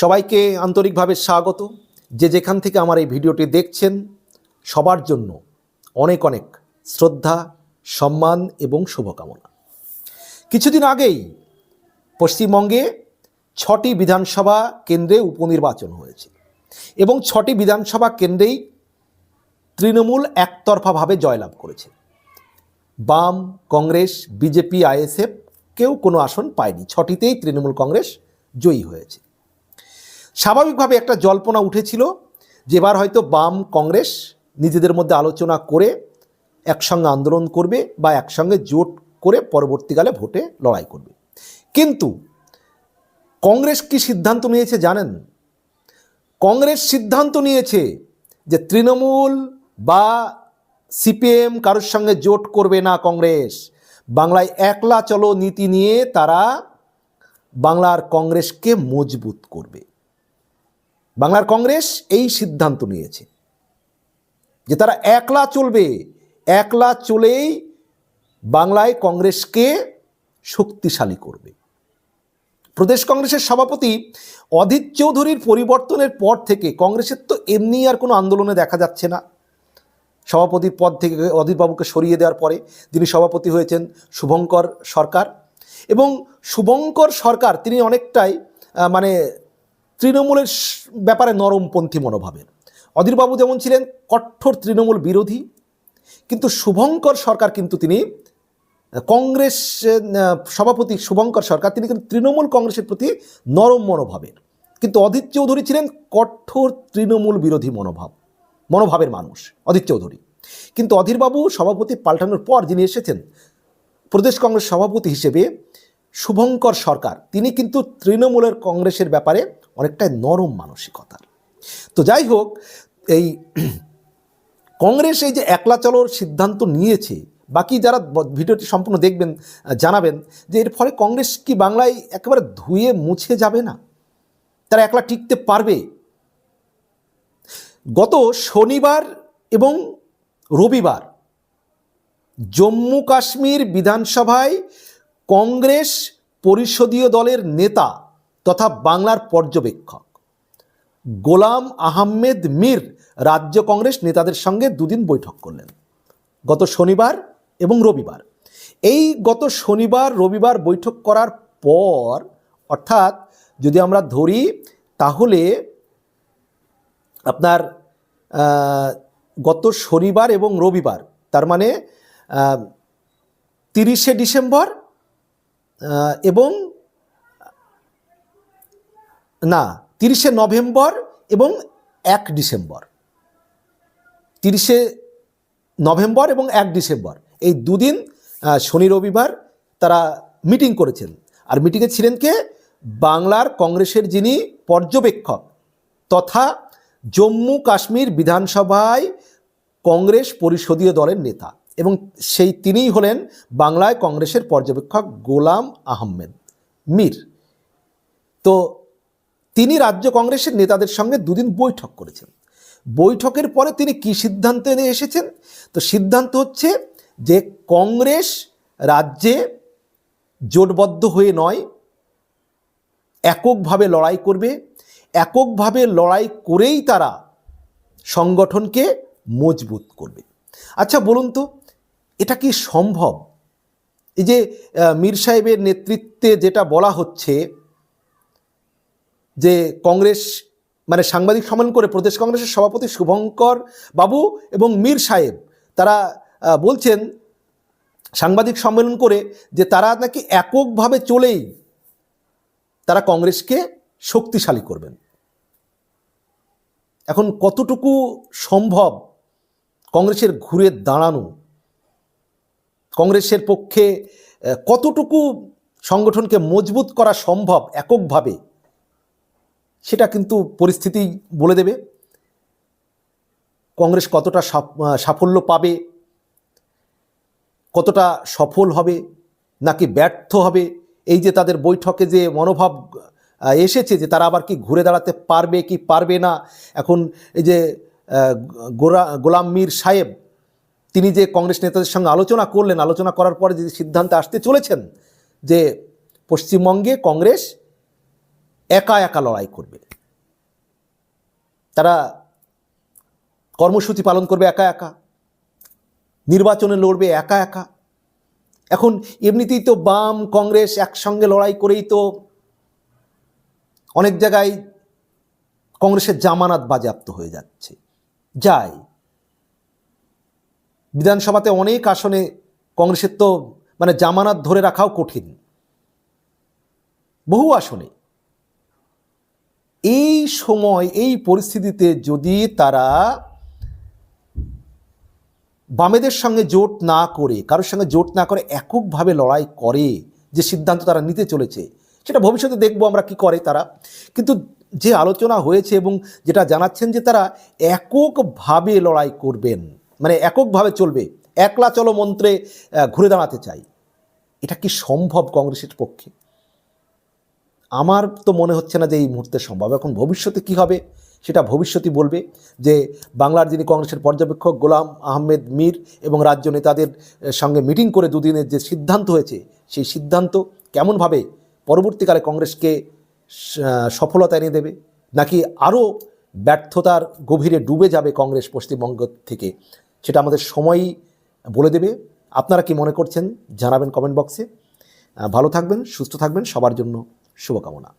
সবাইকে আন্তরিকভাবে স্বাগত। যে যেখান থেকে আমার এই ভিডিওটি দেখছেন, সবার জন্য অনেক অনেক শ্রদ্ধা, সম্মান এবং শুভকামনা। কিছুদিন আগেই পশ্চিমবঙ্গে ছটি বিধানসভা কেন্দ্রে উপনির্বাচন হয়েছে এবং ছটি বিধানসভা কেন্দ্রেই তৃণমূল একতরফাভাবে জয়লাভ করেছে। বাম, কংগ্রেস, বিজেপি, আইএসএফ কেউ কোনো আসন পায়নি। ছটিতেই তৃণমূল কংগ্রেস জয়ী হয়েছে। স্বাভাবিকভাবে একটা জল্পনা উঠেছিল যে এবার হয়তো বাম কংগ্রেস নিজেদের মধ্যে আলোচনা করে একসঙ্গে আন্দোলন করবে বা একসঙ্গে জোট করে পরবর্তীকালে ভোটে লড়াই করবে। কিন্তু কংগ্রেস কি সিদ্ধান্ত নিয়েছে জানেন? কংগ্রেস সিদ্ধান্ত নিয়েছে যে তৃণমূল বা সিপিএম কারোর সঙ্গে জোট করবে না কংগ্রেস। বাংলায় একলা চলো নীতি নিয়ে তারা বাংলার কংগ্রেসকে মজবুত করবে। বাংলার কংগ্রেস এই সিদ্ধান্ত নিয়েছে যে তারা একলা চলবে, একলা চলেই বাংলায় কংগ্রেসকে শক্তিশালী করবে। প্রদেশ কংগ্রেসের সভাপতি অধীর চৌধুরীর পরিবর্তনের পর থেকে কংগ্রেসের তো এমনি আর কোনো আন্দোলনে দেখা যাচ্ছে না। সভাপতির পদ থেকে অধীরবাবুকে সরিয়ে দেওয়ার পরে যিনি সভাপতি হয়েছেন শুভঙ্কর সরকার এবং শুভঙ্কর সরকার তিনি অনেকটাই মানে তৃণমূলের ব্যাপারে নরমপন্থী মনোভাবের। অধীরবাবু যেমন ছিলেন কঠোর তৃণমূল বিরোধী, কিন্তু শুভঙ্কর সরকার কিন্তু তিনি, কংগ্রেস সভাপতি শুভঙ্কর সরকার, তিনি কিন্তু তৃণমূল কংগ্রেসের প্রতি নরম মনোভাবের। কিন্তু অধীর চৌধুরী ছিলেন কঠোর তৃণমূল বিরোধী মনোভাব, মনোভাবের মানুষ, অধীর চৌধুরী। কিন্তু অধীরবাবু সভাপতি পাল্টানোর পর যিনি এসেছেন, প্রদেশ কংগ্রেস সভাপতি হিসেবে শুভঙ্কর সরকার, তিনি কিন্তু তৃণমূলের কংগ্রেসের ব্যাপারে অনেকটাই নরম মানসিকতার তো যাই হোক এই কংগ্রেস এই যে একলা চলোর সিদ্ধান্ত নিয়েছে, বাকি যারা ভিডিওটি সম্পূর্ণ দেখবেন জানাবেন যে এর ফলে কংগ্রেস কি বাংলায় একেবারে ধুয়ে মুছে যাবে না? তারা একলা টিকতে পারবে? গত শনিবার এবং রবিবার জম্মু কাশ্মীর বিধানসভায় কংগ্রেস পরিষদীয় দলের নেতা তথা বাংলার পর্যবেক্ষক। গোলাম আহমেদ মীর রাজ্য কংগ্রেস নেতাদের সঙ্গে দুদিন বৈঠক করলেন, গত শনিবার এবং রবিবার। এই গত শনিবার, রবিবার বৈঠক করার পর, অর্থাৎ যদি আমরা ধরি, তাহলে আপনার গত শনিবার এবং রবিবার, তার মানে তিরিশে ডিসেম্বর এবং না, তিরিশে নভেম্বর এবং এক ডিসেম্বর। তিরিশে নভেম্বর এবং এক ডিসেম্বর। এই দুদিন শনি রবিবার তারা মিটিং করেছেন। আর মিটিংয়ে ছিলেন কে? বাংলার কংগ্রেসের যিনি পর্যবেক্ষক তথা জম্মু কাশ্মীর বিধানসভায় কংগ্রেস পরিষদীয় দলের নেতা এবং সেই তিনিই হলেন বাংলায় কংগ্রেসের পর্যবেক্ষক গোলাম আহমেদ মীর। তো তিনি রাজ্য কংগ্রেসের নেতাদের সঙ্গে দুদিন বৈঠক করেছেন। বৈঠকের পরে তিনি কি সিদ্ধান্তে নিয়ে এসেছেন? তো সিদ্ধান্ত হচ্ছে যে কংগ্রেস রাজ্যে জোটবদ্ধ হয়ে নয়, এককভাবে লড়াই করবে। এককভাবে লড়াই করেই তারা সংগঠনকে মজবুত করবে। আচ্ছা বলুন তো, এটা কি সম্ভব? এই যে মীর সাহেবের নেতৃত্বে যেটা বলা হচ্ছে যে কংগ্রেস মানে সাংবাদিক সম্মেলন করে প্রদেশ কংগ্রেসের সভাপতি শুভঙ্কর বাবু এবং মীর সাহেব, তারা বলছেন, সাংবাদিক সম্মেলন করে যে তারা নাকি এককভাবে চলেই তারা কংগ্রেসকে শক্তিশালী করবেন। এখন কতটুকু সম্ভব কংগ্রেসের ঘুরে দাঁড়ানো? কংগ্রেসের পক্ষে কতটুকু সংগঠনকে মজবুত করা সম্ভব এককভাবে? সেটা কিন্তু পরিস্থিতি বলে দেবে। কংগ্রেস কতটা সাফ- সাফল্য পাবে, কতটা সফল হবে, নাকি ব্যর্থ হবে, এই যে তাদের বৈঠকে যে মনোভাব এসেছে যে তারা আবার কি ঘুরে দাঁড়াতে পারবে, কি পারবে না, এখন এই যে গোরা, গোলাম মীর সাহেব, তিনি যে কংগ্রেস নেতাদের সঙ্গে আলোচনা করলেন, আলোচনা করার পরে যে সিদ্ধান্তে আসতে চলেছেন, যে পশ্চিমবঙ্গে কংগ্রেস একা একা লড়াই করবে। তারা কর্মসূচি পালন করবে একা একা, নির্বাচনে লড়বে একা একা। এখন এমনিতেই তো বাম, কংগ্রেস একসঙ্গে লড়াই করেই তো অনেক জায়গায় কংগ্রেসের জামানাত বাজেয়াপ্ত হয়ে যাচ্ছে। যায় বিধানসভাতে অনেক আসনে কংগ্রেসের তো মানে জামানাত ধরে রাখাও কঠিন। বহু আসনে। এই সময়, এই পরিস্থিতিতে যদি তারা বামেদের সঙ্গে জোট না করে, কারোর সঙ্গে জোট না করে, এককভাবে লড়াই করে যে সিদ্ধান্ত তারা নিতে চলেছে, সেটা ভবিষ্যতে দেখব আমরা কি করে তারা। কিন্তু যে আলোচনা হয়েছে এবং যেটা জানাচ্ছেন যে তারা এককভাবে লড়াই করবেন মানে এককভাবে চলবে, একলা চলো মন্ত্রে ঘুরে দাঁড়াতে চাই, এটা কি সম্ভব কংগ্রেসের পক্ষে? আমার তো মনে হচ্ছে না যে এই মুহূর্তে সম্ভব। এখন ভবিষ্যতে কি হবে সেটা ভবিষ্যতই বলবে যে বাংলার যিনি কংগ্রেসের পর্যবেক্ষক গোলাম আহমেদ মীর এবং রাজ্য নেতাদের সঙ্গে মিটিং করে দুদিনের যে সিদ্ধান্ত হয়েছে, সেই সিদ্ধান্ত কেমনভাবে পরবর্তীকালে কংগ্রেসকে সফলতা এনে দেবে? নাকি আরও ব্যর্থতার গভীরে ডুবে যাবে কংগ্রেস পশ্চিমবঙ্গ থেকে? সেটা আমাদের সময়ই বলে দেবে। আপনারা কি মনে করছেন? জানাবেন কমেন্ট বক্সে। ভালো থাকবেন, সুস্থ থাকবেন। সবার জন্য শুভকামনা